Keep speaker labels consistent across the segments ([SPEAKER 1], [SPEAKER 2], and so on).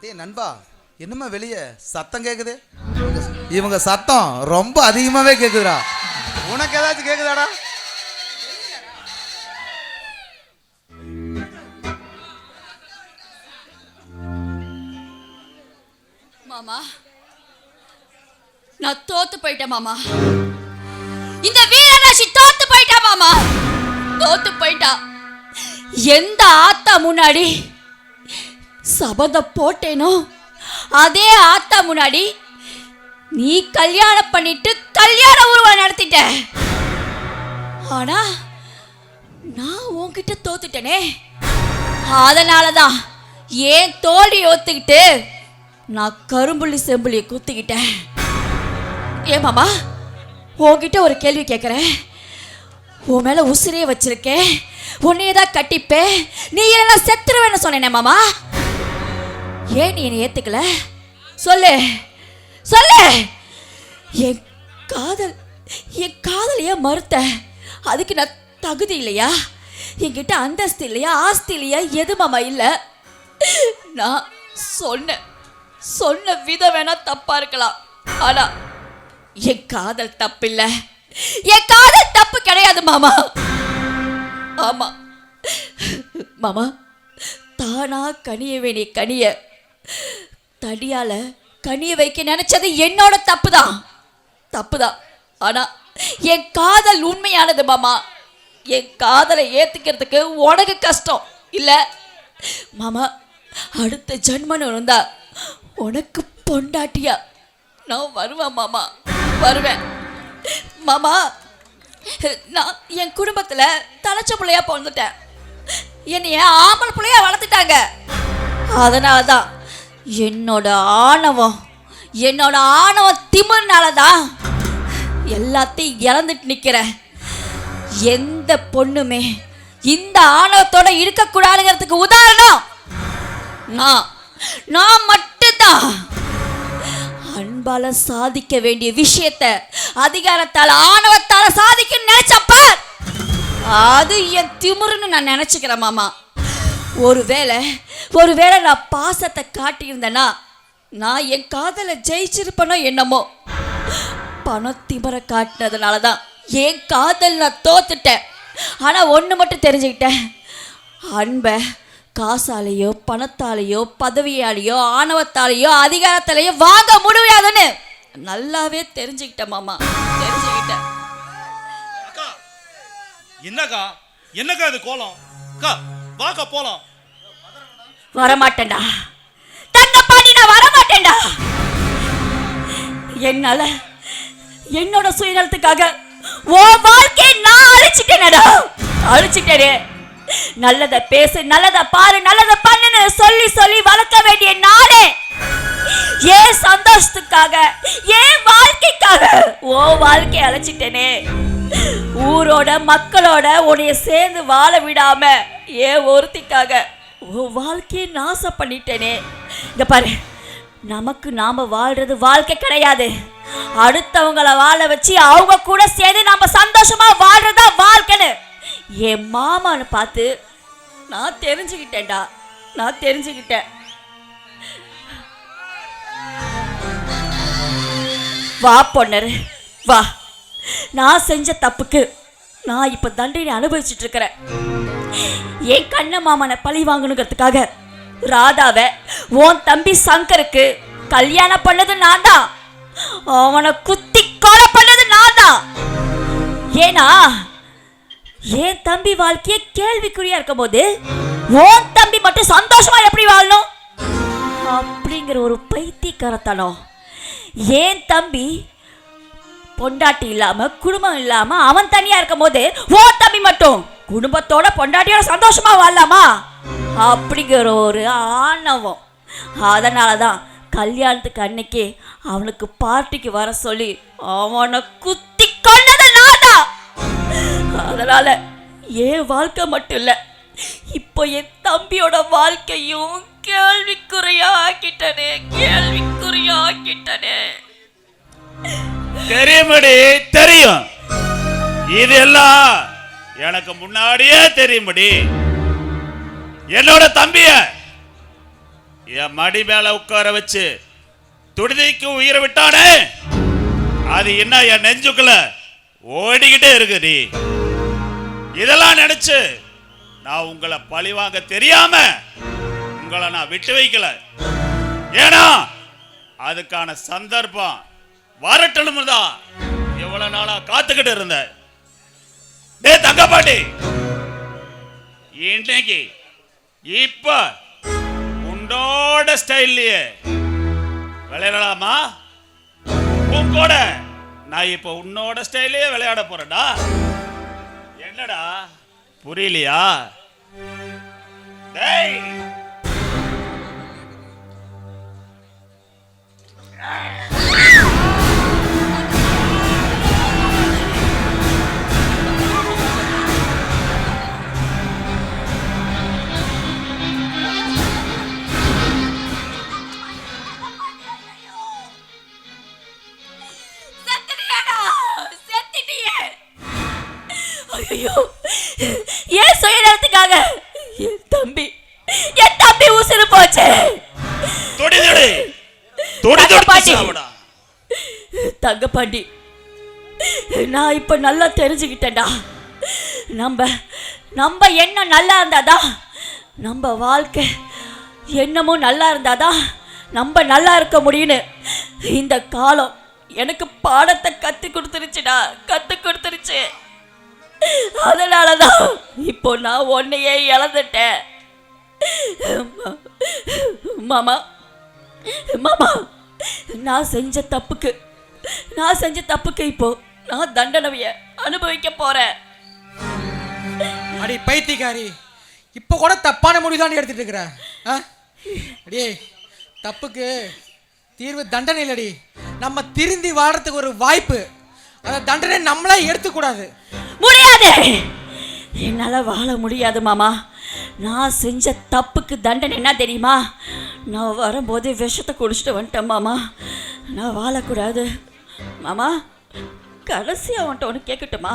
[SPEAKER 1] டேய் நண்பா என்னம்மா வெளியே? சத்தம் கேட்குது இவங்க சத்தம் ரொம்ப அதிகமாகவே கேட்குதுடா உனக்கு ஏதாச்சும் கேக்குதாடா?
[SPEAKER 2] மாமா நான் தோத்து போயிட்டேன் மாமா. இந்த வீரராசி தோத்து போயிட்டா மாமா. தோத்து போயிட்டா. எந்த ஆத்தா முன்னாடி சபதம் போட்டேனோ? அதே ஆத்தா முன்னாடி நீ கல்யாணம் பண்ணிட்டு கல்யாண உருவம் நடத்திட்ட. ஆனா நான் உன்கிட்ட தோத்துட்டனே. அதனால தான் ஏன் தோழி ஒத்துக்கிட்டு நான் கரும்புள்ளி செம்புள்ளியை குத்திக்கிட்டேன். ஏ மாமா உன்கிட்ட ஒரு கேள்வி கேட்குறேன் உன் மேலே உசிரியே வச்சிருக்கேன். உன்னையே தான் கட்டிப்பேன். நீ என்ன செத்துருவேன்னு சொன்னேனே மாமா. ஏன் நீ என்னை ஏற்றுக்கல சொல்லு. சொல்லு. என் காதல் என் காதலையா மறுத்த. அதுக்கு நான் தகுதி இல்லையா? என்கிட்ட அந்தஸ்து இல்லையா? ஆஸ்தி இல்லையா? எது மாமா இல்லை? நான் சொன்னேன் சொன்ன விதம் வேணா தப்பா இருக்கலாம். ஆனா என் காதல் தப்பில்லை. என் காதல் தப்பு கிடையாது மாமா. ஆமா. மாமா தானா கனிய வேண்டிய கனிய தடியால கனிய வைக்க நினைச்சது என்னோட தப்பு தான் தப்பு தான் ஆனா என் காதல் உண்மையானது மாமா. என் காதலை ஏத்துக்கிறதுக்கு உனக்கு கஷ்டம். இல்ல மாமா அடுத்த ஜென்மன் இருந்தா உனக்கு பொண்டாட்டியா. நான் வருவேன் மாமா. வருவேன். மாமா நான் என் குடும்பத்தில் தலைச்ச பிள்ளையா பிறந்துட்டேன். என்னைய ஆம்பளை பிள்ளையா வளர்த்துட்டாங்க. அதனால தான் என்னோட ஆணவம் என்னோட ஆணவம் திமிர்னால தான் எல்லாத்தையும் இழந்துட்டு நிற்கிறேன் எந்த பொண்ணுமே இந்த ஆணவத்தோட இருக்கக்கூடாதுங்கிறதுக்கு உதாரணம் நான். நான் மட்டும்தான். அன்பால சாதிக்க வேண்டிய விஷயத்த அதிகாரத்தால் ஆணவத்தால சாதிக்க நினைச்சப்ப அது என் திமிருன்னு நான் நினைச்சுக்கிறேன் மாமா. ஒருவேளை ஒருவேளை நான் பாசத்தை காட்டியிருந்தேன்னா நான் என் காதலை ஜெயிச்சிருப்பேனோ என்னமோ. பணம் திமிர காட்டினதுனால தான் என் காதல் நான் தோத்துட்டேன். ஆனால் ஒன்று மட்டும் தெரிஞ்சுக்கிட்டேன். அன்பை காசாலேயோ பணத்தாலேயோ பதவியாலேயோ ஆணவத்தாலேயோ அதிகாரத்தாலேயோ வாங்க முடியாதுன்னு நல்லாவே தெரிஞ்சுக்கிட்டேன் மாமா. தெரிஞ்சுக்கிட்டேன்.
[SPEAKER 3] அக்கா என்னக்கா? என்னக்கா இது கோலம்? அக்கா வாக்கா போலாம்.
[SPEAKER 2] வரமாட்டேன்டா. தங்கப்பாண்டி நான் வரமாட்டேன்டா. என்னால என்னோட சுயநலத்துக்காக ஓ வாழ்க்கையை நான் அழிச்சிட்டேனடா. அழிச்சிட்டேனே. நல்லத பேசு நல்லத பாரு நல்லத பண்ணுன்னு சொல்லி சொல்லி வளர்க்க வேண்டிய நானே. ஏன் சந்தோஷத்துக்காக ஏன் வாழ்க்கைக்காக ஓ வாழ்க்கையை அழைச்சிட்டேனே. ஊரோட மக்களோட உன்னைய சேர்ந்து வாழ விடாம ஏன் ஒருத்திக்காக வாழ்க்கையை நாசம் பண்ணிட்டேனே. இங்க பாரு நமக்கு நாம வாழ்றது வாழ்க்கை கிடையாது. அடுத்தவங்கள வாழ வச்சு அவங்க கூட சேர்ந்து நாம சந்தோஷமா வாழ்றதா வாழ்க்கைன்னு. என் மாமான்னு பார்த்து நான் தெரிஞ்சுக்கிட்டேன்டா நான் தெரிஞ்சுக்கிட்டேன். வா பொண்ணரு வா. நான் செஞ்ச தப்புக்கு நான் இப்ப தண்டனை அனுபவிச்சுட்டு இருக்கிறேன். ஏன் கண்ண மாமனை பழி வாங்கணுங்கிறதுக்காக ராதாவை உன் தம்பி சங்கருக்கு கல்யாணம் பண்ணது நான் தான் அவனை குத்தி கொலை பண்ணது நான் தான் ஏன்னா என் தம்பி வாழ்க்கைய கேள்விக்குறியா இருக்கும் போது உன் தம்பி மட்டும் சந்தோஷமா எப்படி வாழணும்? அப்படிங்கிற ஒரு பைத்தியக்காரத்தனம். ஏன் தம்பி பொண்டாட்டி இல்லாம குடும்பம் இல்லாம அவன் தனியா இருக்கும் போது ஓ தம்பி மட்டும். குடும்பத்தோட பொண்டாட்டியோட சந்தோஷமா வாழலாமா? அப்படிங்கிற ஒரு ஆணவம். அதனால தான் கல்யாணத்துக்கு அன்னைக்கு அவனுக்கு பார்ட்டிக்கு வர சொல்லி அவனை குத்தி கொண்டது நான்தான். அதனால என் வாழ்க்கை மட்டும் இல்லை இப்போ என் தம்பியோட வாழ்க்கையும் கேள்விக்குறையா ஆக்கிட்டனே கேள்விக்குறையா ஆக்கிட்டனே
[SPEAKER 3] தெரியுமடி தெரியும் இதெல்லாம் எனக்கு முன்னாடியே தெரியும்படி. என்னோட தம்பிய என் மடி மேல உட்கார வச்சு துடிதைக்கு உயிரை விட்டானே. அது என்ன என் நெஞ்சுக்குள்ள ஓடிக்கிட்டே இருக்குடி இதெல்லாம் நினைச்சு நான் உங்களை பழிவாங்க தெரியாம உங்களை நான் விட்டு வைக்கல. ஏன்னா அதுக்கான சந்தர்ப்பம் வரட்டணும் தான் எவ்வளவு நாளா காத்துக்கிட்டு இருந்தேன். டே தங்கப்பாட்டி இன்னைக்கு இப்ப உண்டோட ஸ்டைல்லையே விளையாடலாமா? உன் நான் இப்ப உன்னோட ஸ்டைல்லயே விளையாட போறேன்டா. என்னடா? புரியலையா? டேய்.
[SPEAKER 2] செத்துட்டியேடா, ஐயையோ, என் சுயநலத்துக்காக? என் தம்பி. என் தம்பி உசுறு போச்சு.
[SPEAKER 3] சாவுடா
[SPEAKER 2] தங்கப்பாண்டி நான் இப்ப நல்லா தெரிஞ்சுக்கிட்டேன்டா. நம்ம நம்ம என்ன நல்லா இருந்தாதான் நம்ம வாழ்க்கை என்னமும் நல்லா இருந்தாதான் நம்ம நல்லா இருக்க முடியும்னு இந்த காலம் எனக்கு பாடத்தை கத்து கொடுத்துருச்சுடா. கத்து கொடுத்துருச்சு. அதனாலதான் இப்போ நான் உன்னையே இழந்துட்டேன். மாமா மாமா நான் செஞ்ச தப்புக்கு நான் செஞ்ச தப்புக்கு இப்போ நான் தண்டனைய அனுபவிக்க போறேன்.
[SPEAKER 4] அடி பைத்தியக்காரி இப்போ கூட தப்பான முடிவு தான் எடுத்துட்டு இருக்கிற? ஆ? அடியே தப்புக்கு தீர்வு தண்டனை இல்லடி. நம்ம திருந்தி வாழறதுக்கு ஒரு வாய்ப்பு. அந்த தண்டனை நம்மளே எடுத்துக்கூடாது.
[SPEAKER 2] முடியாது. என்னால் வாழ முடியாது மாமா. நான் செஞ்ச தப்புக்கு தண்டனை என்ன தெரியுமா? நான் வரும்போது விஷத்தை குடிச்சிட்டு வந்துட்டேன் மாமா. நான் வாழக்கூடாது. மாமா கடைசியாக அவன்கிட்ட ஒன்று கேட்கட்டுமா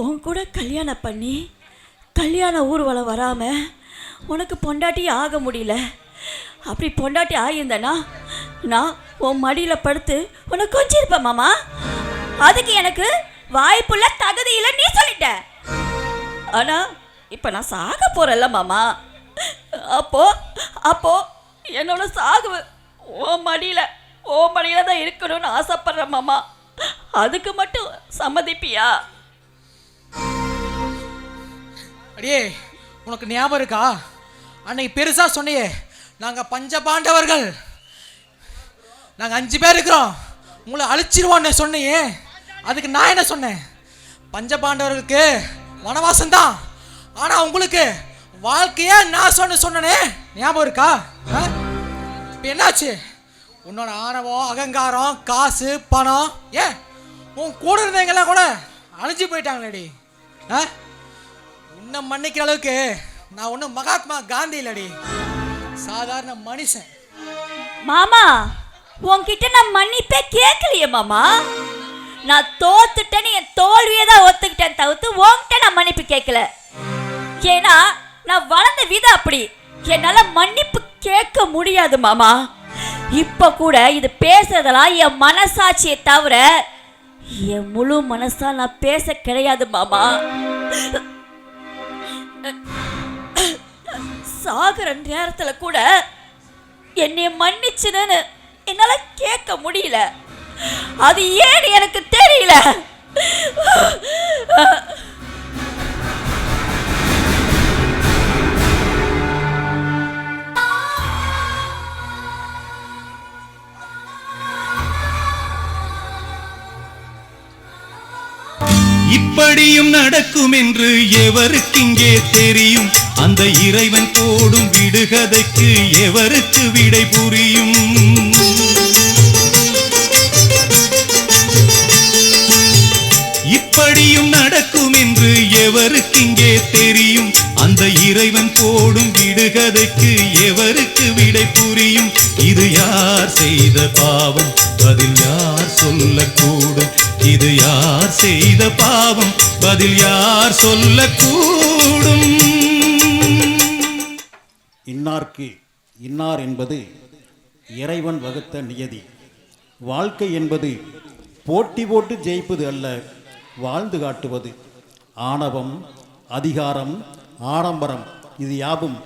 [SPEAKER 2] உன் கூட கல்யாணம் பண்ணி கல்யாண ஊர்வலம் வராமல் உனக்கு பொண்டாட்டி ஆக முடியல. அப்படி பொண்டாட்டி ஆகியிருந்தேன்னா நான் உன் மடியில் படுத்து உனக்கு கொஞ்சிருப்பேன் மாமா. அதுக்கு எனக்கு வாய்ப்புள்ள தகுதி இல்லை நீ சொல்லிட்ட. ஆனா இப்போ நான் சாக போறேன்ல மாமா. அப்போ அப்போ என்னோட சாகு ஓ மடியில ஓ மடியில தான் இருக்கணும்னு ஆசைப்படுறேன் மாமா. அதுக்கு மட்டும் சம்மதிப்பியா?
[SPEAKER 4] அடியே உனக்கு ஞாபகம் இருக்கா? அன்னைக்கு பெருசா சொன்னியே நாங்க பஞ்ச பாண்டவர்கள். நாங்க அஞ்சு பேர் இருக்கிறோம். உங்களை அழிச்சிருவோன்னு சொன்னியே. அதுக்கு நான் என்ன சொன்னேன்? பஞ்ச பாண்டவர்களுக்கு வனவாசம் தான் ஆனா உங்களுக்கு வாழ்க்கையே நான் சொன்ன சொன்னனே ஞாபகம் இருக்கா? இப்போ என்னாச்சு? உன்னோட ஆணவம் அகங்காரம் காசு பணம் ஏன் உன் கூட இருந்தவங்கெல்லாம் கூட அழிஞ்சு போயிட்டாங்களேடி. ஆ? உன்னை மன்னிக்கிற அளவுக்கு நான் ஒன்றும் மகாத்மா காந்தி இல்லடி. சாதாரண மனுஷன்.
[SPEAKER 2] மாமா உன்கிட்ட நான் மன்னிப்பே கேட்கலையே மாமா. நான் தோத்துட்டேன்னு என் தோல்வியை தான் ஒத்துக்கிட்டேன் தவிர்த்து உங்ககிட்ட நான் மன்னிப்பு கேட்கல. ஏன்னா நான் வளர்ந்த விதம் அப்படி. என்னால் மன்னிப்பு கேட்க முடியாது மாமா. இப்போ கூட இது பேசுறதெல்லாம் என் மனசாட்சியை தவிர என் முழு மனசா நான் பேச கிடையாது மாமா. சாகுற நேரத்தில் கூட என்னை மன்னிச்சுன்னு என்னால் கேட்க முடியல. அது ஏன் எனக்கு தெரியல?
[SPEAKER 5] இப்படியும் நடக்கும் என்று எவருக்கிங்கே தெரியும்? அந்த இறைவன் போடும் விடுகதைக்கு எவருக்கு விடை புரியும்? நித்தியம் நடக்கும் என்று எவருக்கு இங்கே தெரியும்? அந்த இறைவன் போடும் விடுகதைக்கு எவருக்கு விடை புரியும்? இது யார் செய்த பாவம்? பதில் யார் சொல்லக்கூடும்? இது யார் செய்த பாவம்? பதில் யார் சொல்லக்கூடும்?
[SPEAKER 6] இன்னார்க்கு இன்னார் என்பது இறைவன் வகுத்த நியதி. வாழ்க்கை என்பது போட்டி போட்டு ஜெயிப்பது அல்ல. வாழ்ந்து காட்டுவது. ஆணவம் அதிகாரம் ஆடம்பரம் இது யாவும்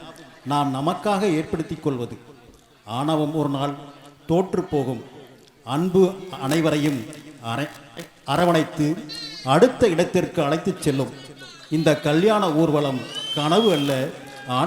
[SPEAKER 6] நாம் நமக்காக ஏற்படுத்திக் கொள்வது. ஆணவம் ஒரு நாள் தோற்று போகும். அன்பு அனைவரையும் அரவணைத்து அடுத்த இடத்திற்கு அழைத்துச் செல்லும். இந்த கல்யாண ஊர்வலம் கனவு அல்ல ஆண்ட